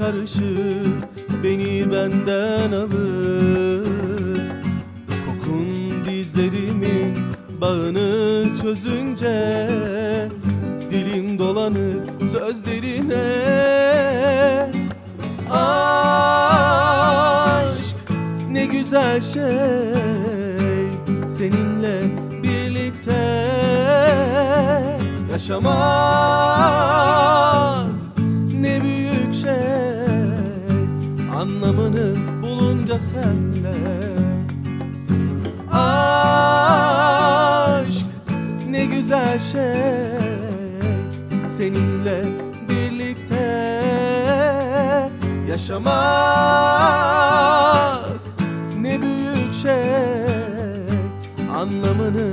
karışır Beni benden alır. Kokun dizlerimin bağını çözünce Dilim dolanır sözlerine. Aşk ne güzel şey Seninle birlikte yaşamak Anlamını bulunca senle. Aşk ne güzel şey Seninle birlikte yaşamak. Ne büyük şey Anlamını